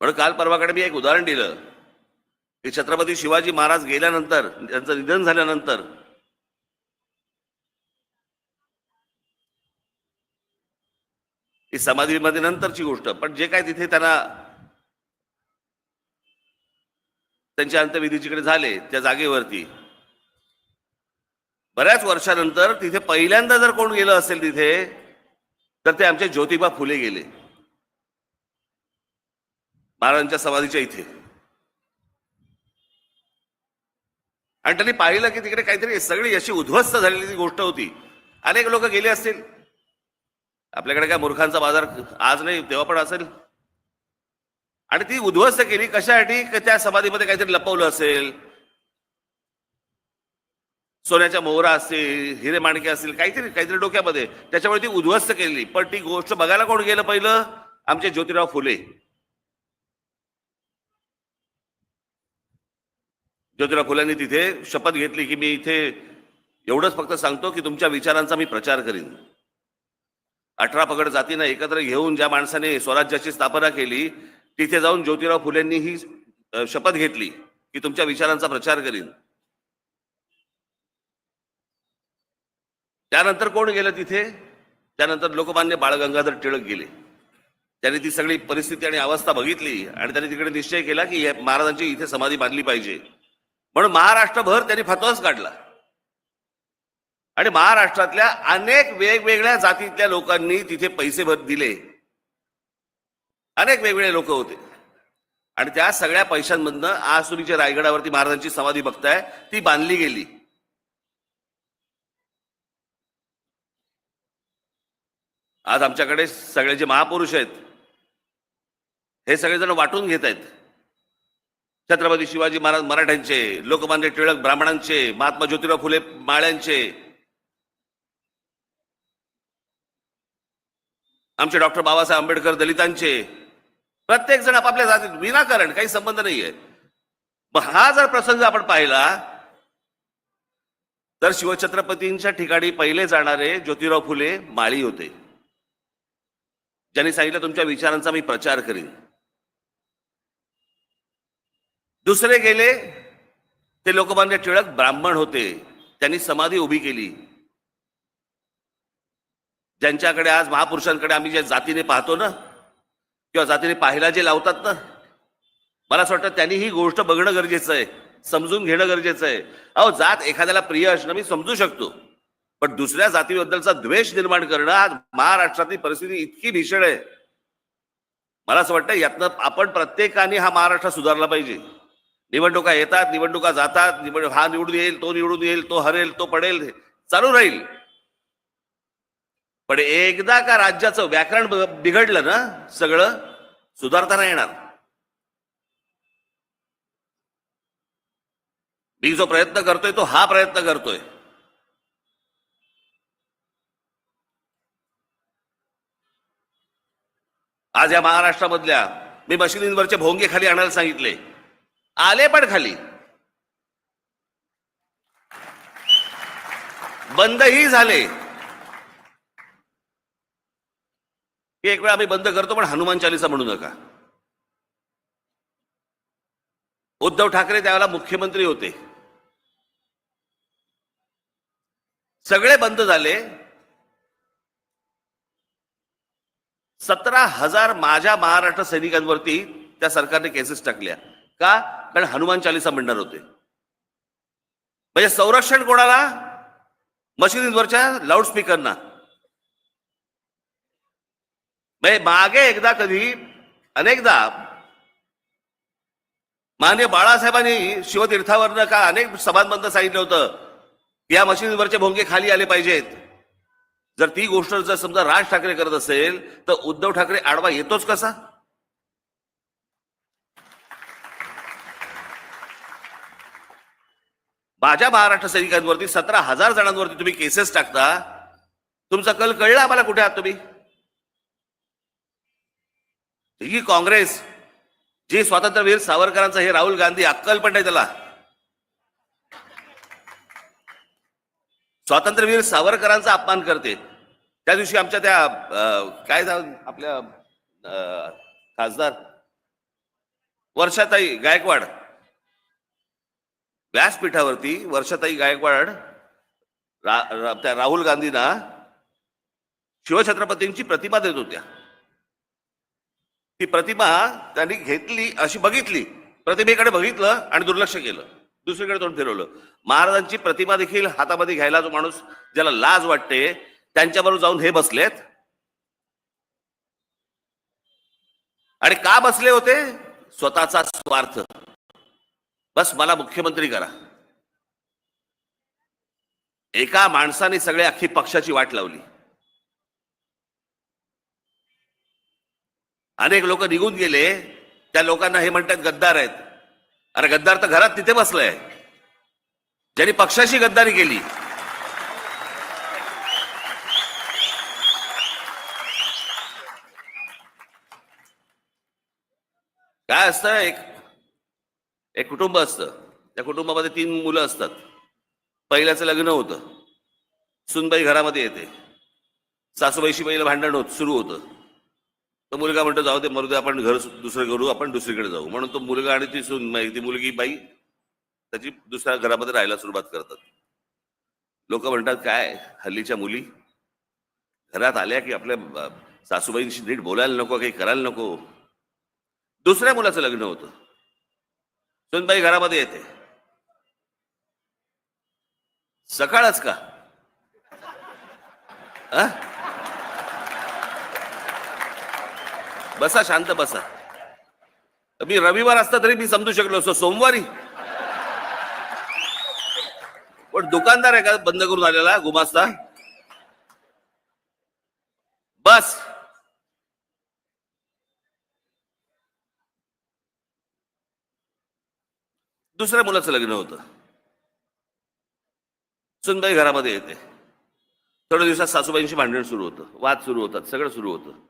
म्हणून काल परवाकडे मी एक उदाहरण दिलं. की छत्रपती शिवाजी महाराज गेल्यानंतर त्यांचं निधन झाल्यानंतर ही समाधीमध्ये नंतरची गोष्ट पण जे काय तिथे त्यांना त्यांच्या अंत्यविधीच्याकडे झाले त्या जागेवरती. बऱ्याच वर्षानंतर तिथे पहिल्यांदा जर कोण गेलं असेल तिथे तर ते आमचे ज्योतिबा फुले गेले. महाराजांच्या समाधीच्या इथे. आणि त्यांनी पाहिलं की तिकडे काहीतरी सगळी अशी उद्ध्वस्त झालेली ती गोष्ट होती. अनेक लोक गेले असतील. आपल्याकडे काय मूर्खांचा बाजार आज नाही तेव्हा पण असेल. आणि ती उद्ध्वस्त केली कशासाठी? की त्या समाधीमध्ये काहीतरी लपवलं असेल. सोन्याच्या मोहरा असतील हिरे माणके असतील काहीतरी काहीतरी डोक्यामध्ये. त्याच्यामुळे ती उद्ध्वस्त केली. पण ती गोष्ट बघायला कोण गेलं पहिलं? आमचे ज्योतिराव फुले. ज्योतिराव फुलेंनी तिथे शपथ घेतली की मी इथे एवढंच फक्त सांगतो की तुमच्या विचारांचा मी प्रचार करीन. अठरा पगड जातीनं एकत्र घेऊन ज्या माणसाने स्वराज्याची स्थापना केली तिथे जाऊन ज्योतिराव फुलेंनी ही शपथ घेतली की तुमच्या विचारांचा प्रचार करीन. त्यानंतर कोण गेलं तिथे? त्यानंतर लोकमान्य बाळ गंगाधर टिळक गेले. त्यांनी ती सगळी परिस्थिती आणि अवस्था बघितली आणि त्यांनी तिकडे निश्चय केला की या महाराजांची इथे समाधी बांधली पाहिजे. म्हणून महाराष्ट्रभर त्यांनी फतवाच काढला. आणि महाराष्ट्रातल्या अनेक वेगवेगळ्या जातीतल्या लोकांनी तिथे पैसे भर दिले. अनेक वेगवेगळे लोक होते. आणि त्या सगळ्या पैशांमधनं आज तुम्ही जे रायगडावरती महाराजांची समाधी बघताय ती बांधली गेली. आज आमच्याकडे सगळे जे महापुरुष आहेत हे सगळेजण वाटून घेत आहेत. छत्रपती शिवाजी महाराज मराठ्यांचे लोकमान्य टिळक ब्राह्मणांचे महात्मा ज्योतिराव फुले माळ्यांचे. आमचे डॉक्टर बाबासाहेब आंबेडकर दलितांचे. प्रत्येक जण आपापल्या जातीत विनाकारण काही संबंध नाहीये. मग हा जर प्रसंग आपण पाहिला तर शिवछत्रपतींच्या ठिकाणी पहिले जाणारे ज्योतिराव फुले माळी होते. ज्यांनी सांगितलं तुमच्या विचारांचा मी प्रचार करीन. दुसरे गेले ते लोकमान्य टिळक ब्राह्मण होते. त्यांनी समाधी उभी केली. ज्यांच्याकडे आज महापुरुषांकडे आम्ही ज्या जातीने पाहतो ना किंवा जातीने पाहायला जे लावतात ना मला असं वाटतं त्यांनी ही गोष्ट बघणं गरजेचं आहे समजून घेणं गरजेचं आहे. अहो जात एखाद्याला प्रिय असणं मी समजू शकतो पण दुसऱ्या जातीबद्दलचा द्वेष निर्माण करणं आज महाराष्ट्रातली परिस्थिती इतकी भीषण आहे. मला असं वाटतं यातनं आपण प्रत्येकाने हा महाराष्ट्र सुधारला पाहिजे. निवडणुका येतात निवडणुका जातात निवड हा निवडून येईल तो निवडून येईल तो हरेल तो पडेल चालू राहील. पण एकदा का राज्याचं व्याकरण बिघडलं ना सगळं सुधारता नाही येणार. मी जो प्रयत्न करतोय तो हा प्रयत्न करतोय. आज या महाराष्ट्रामधल्या मी मशिनींवरचे भोंगे खाली आणायला सांगितले. आले पण खाली. बंदही झाले. एक वेळा आम्ही बंद करतो पण हनुमान चालीसा म्हणू नका. उद्धव ठाकरे त्यावेळेला मुख्यमंत्री होते. सगळे बंद झाले. सतरा हजार माझ्या महाराष्ट्र सैनिकांवरती त्या सरकारने केसेस टाकल्या. का? कारण हनुमान चालिसा म्हणणार होते. म्हणजे संरक्षण कोणाला? मशिनींवरच्या लाऊडस्पीकरना म्हणजे मागे एकदा कधी अनेकदा मान्य बाळासाहेबांनी शिवतीर्थावरनं का अनेक सभांमधनं सांगितलं होतं या मशिदींवरचे भोंगे खाली आले पाहिजेत. जर ती गोष्ट जर समजा राज ठाकरे करत असेल तर उद्धव ठाकरे आडवा येतोच कसा? माझ्या महाराष्ट्र सैनिकांवरती सतरा हजार जणांवरती तुम्ही केसेस टाकता. तुमचा कल कळला आम्हाला कुठे आहात तुम्ही? ही काँग्रेस जी स्वातंत्र्यवीर सावरकरांचा हे राहुल गांधी अक्कल पण नाही त्याला. स्वातंत्र्यवीर सावरकरांचा अपमान करते. त्या दिवशी आमच्या त्या काय झालं आपल्या अं, खासदार वर्षाताई गायकवाड व्यासपीठावरती वर्षाताई गायकवाड रा, रा, त्या राहुल गांधींना शिवछत्रपतींची प्रतिमा देत होत्या. ती प्रतिमा त्यांनी घेतली अशी बघितली प्रतिमेकडे बघितलं आणि दुर्लक्ष केलं. दुसरीकडे तोंड फिरवलं. महाराजांची प्रतिमा देखील हातामध्ये घ्यायला जो माणूस ज्याला लाज वाटते त्यांच्याबरोबर जाऊन हे बसलेत. आणि का बसले होते? स्वतःचा स्वार्थ. बस मला मुख्यमंत्री करा. एका माणसाने सगळे अख्खी पक्षाची वाट लावली. अनेक लोक निघून गेले त्या लोकांना हे म्हणतात गद्दार आहेत. अरे गद्दार तर घरात तिथे बसलाय. ज्यांनी पक्षाशी गद्दारी केली. काय असतं एक एक कुटुंब असतं. त्या कुटुंबामध्ये तीन मुलं असतात. पहिल्याचं लग्न होतं. सुनबाई घरामध्ये येते. सासूबाईशी पहिलं भांडण होत सुरू होतं. तो मुलगा म्हणतो जाऊ दे मरू दे आपण घर दुसरं करू आपण दुसरीकडे जाऊ. म्हणून तो मुलगा आणि ती सुन ती मुलगी बाई त्याची दुसऱ्या घरामध्ये राहायला सुरुवात करतात. लोक म्हणतात काय हल्लीच्या मुली? घरात आल्या की आपल्या सासूबाईंशी नीट बोलायला नको काही करायला नको? दुसऱ्या मुलाचं लग्न होतं. सुनबाई घरामध्ये येते. सकाळच का? अ? बसा शांत बसा. मी रविवार असता तरी मी समजू शकलो असतो सोमवारी. पण दुकानदार आहे का? बंद करून आलेला गुमास्ता. बस. दुसऱ्या मुलाचं लग्न होतं. सुनबाई घरामध्ये येते. थोड्या दिवसात सासूबाईंशी भांडण सुरू होतं. वाद सुरू होतात. सगळं सुरू होतं.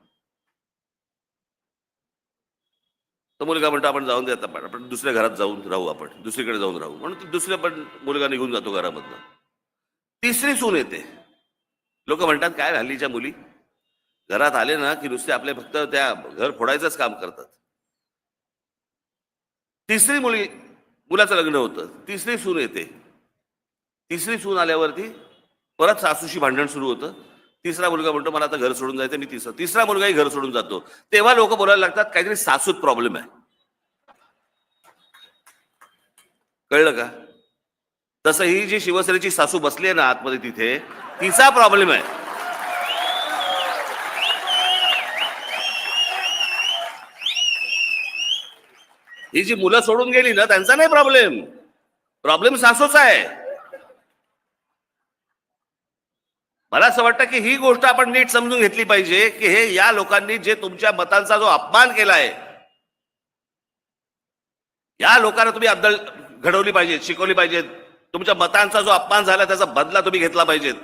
तो मुलगा म्हणतो आपण जाऊन देत आपण. पण आपण दुसऱ्या घरात जाऊन राहू आपण. दुसरीकडे जाऊन राहू. म्हणून दुसऱ्या पण मुलगा निघून जातो घरामधनं. तिसरी सून येते. लोक म्हणतात काय हल्लीच्या मुली? घरात आले ना की नुसते आपले फक्त त्या घर फोडायचंच काम करतात. तिसरी मुली मुलाचं लग्न होतं. तिसरी सून येते. तिसरी सून आल्यावरती परत सासूशी भांडण सुरू होतं. तिसरा मुलगा म्हणतो मला आता घर सोडून जायचं मी तिसरा तिसरा मुलगाही घर सोडून जातो. तेव्हा लोक बोलायला लागतात काहीतरी सासूत प्रॉब्लेम आहे. कळलं का? तसं ही जी शिवसेनेची सासू बसली आहे ना आतमध्ये तिथे तिचा प्रॉब्लेम आहे. ही जी मुलं सोडून गेली ना त्यांचा नाही प्रॉब्लेम प्रॉब्लेम सासूचा आहे. मला असं वाटतं की ही गोष्ट आपण नीट समजून घेतली पाहिजे की हे या लोकांनी जे तुमच्या मतांचा जो अपमान केलाय या लोकांना तुम्ही अद्दल घडवली पाहिजे शिकवली पाहिजेत. तुमच्या मतांचा जो अपमान झाला त्याचा बदला तुम्ही घेतला पाहिजेत.